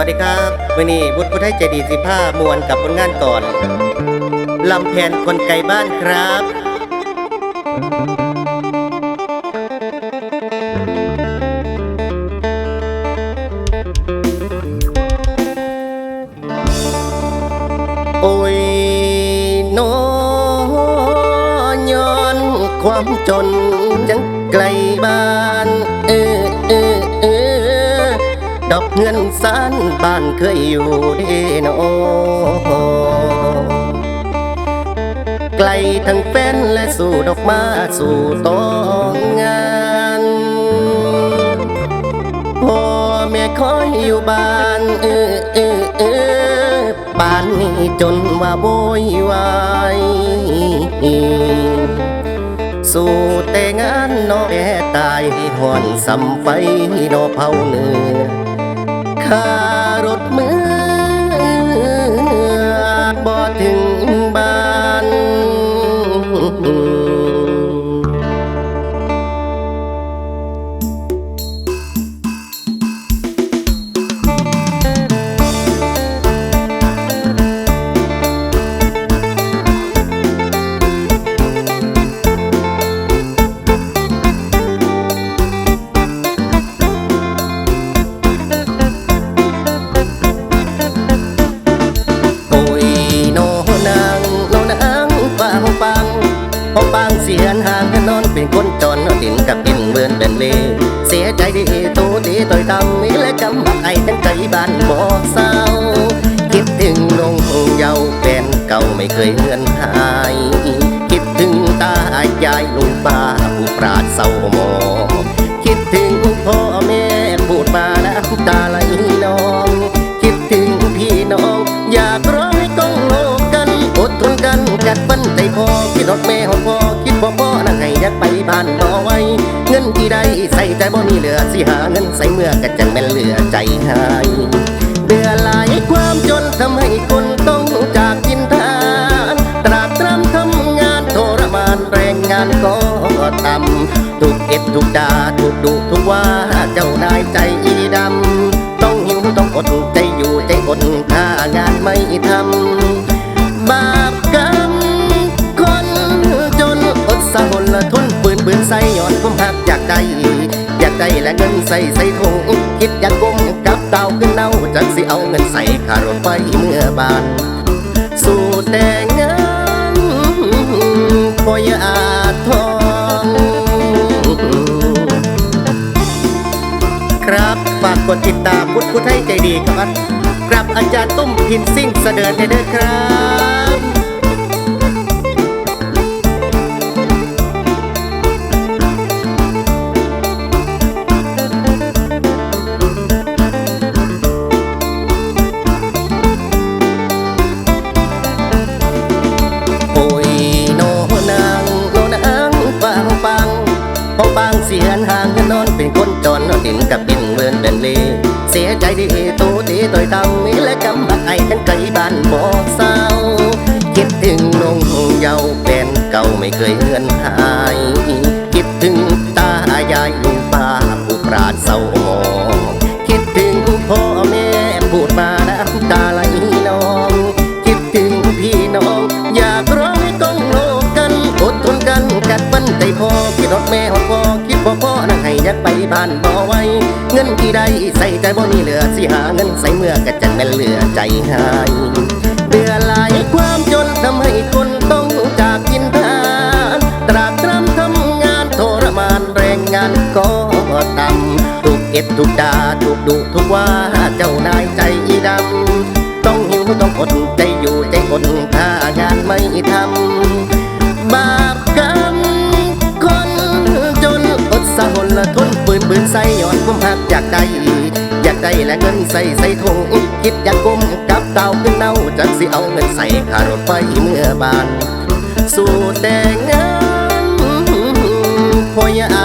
วัสดีครับวันนี้บุตรพุทธใจดีสิผ้ามวลกับผลงานก่อนลำแผนคนไกลบ้านครับโอ้ยโนย้อนความจนยังไกลบ้าน อกเงินสานบ้านเคยอยู่ดีโนไกลทั้งแฟนและสู่ดอกมาสู่ต้องงานพ่อแม่คอยอยู่บ้านเออเออเออป่านนี้จนว่าโวยวายสู่แต่งานนอแก่ตายหอนสำไฟนอเผาเนื้อ ค่ารถมือ เล เสียใจดีตูดีต่อยตังมีและกำบักไอ้ทั้งใจบ้านบ่เศร้า คิดถึงลงเยาว์แฟนเก่าไม่เคยเลือนหาย คิดถึงตายายลุงป้าผู้ปราดเศร้าหมองคิดถึงพ่อแม่พูดมาน้ำตาไหลนอง คิดถึงพี่น้อง อยากร้องให้ก้องโลกกันอดทนกันกัดฟันใจพอคิดหอดแม่หอดพ่อคิดพ่อ ได้ใส่ใจบ่มีเหลือสิหาเงินใส่เมื่อกัจังแม่นเหลือใจหายเบื่อหลายความจนทำให้คนต้องจากกินทานตรากตรำทำงานทรมานแรงงานก็ต่ำถูกเอ็ดถูกด่าถูกดุทุกว่าเจ้านายใจอีดำต้องหิวต้องอดใจอยู่ใจอดถ้างานไม่ทำบาป และเงินใส่ใส่ถุงคิดอยากก้มกับเตาขึ้นเน่าจักสิเอาเงินใส่ขารถไปเมื่อบาน สู่แต่งานพอยาทองครับฝากกดติดตามพุทธพุทธให้ใจดีครับ ครับอาจารย์ตุ้มพินซิ่งเสดินเด้อครับ บางเสียนห่างกันนอนเป็นคนจนดินกับดินเมือนเป็นเลเสียใจดีตูตีต่อยตังมีและกำบักไอ้ทั้งไกลบ้านบ่เศร้าคิดถึงนงเยาว์แฟนเก่าไม่เคยเหือนหาย พ่อคิดพ่อนั่งให้ยากไปบ้านบ่ไว้ เงินที่ได้ใส่ใจบ่มีเหลือสิหาเงินใส่เมื่อกะจังแม่นเหลือใจหายเบื่อหลายความจนทำให้คนต้องจากกินทานตรากตรำทำงานทรมานแรงงานก็ต่ำถูกเอ็ดถูกด่าถูกดุทุกว่าเจ้านายใจดำต้องหิวต้องอดใจอยู่ใจอดถ้างานไม่ทำ ใส่ยอดควมหักอยากได้ อยากได้และเงินใส่ใส่ทงคิดอยากก้มกับเต่าขึ้นเน่าจักสิเอาเงินใส่ขารถไปเมื่อบาน สู่แต่งงานพ่อยา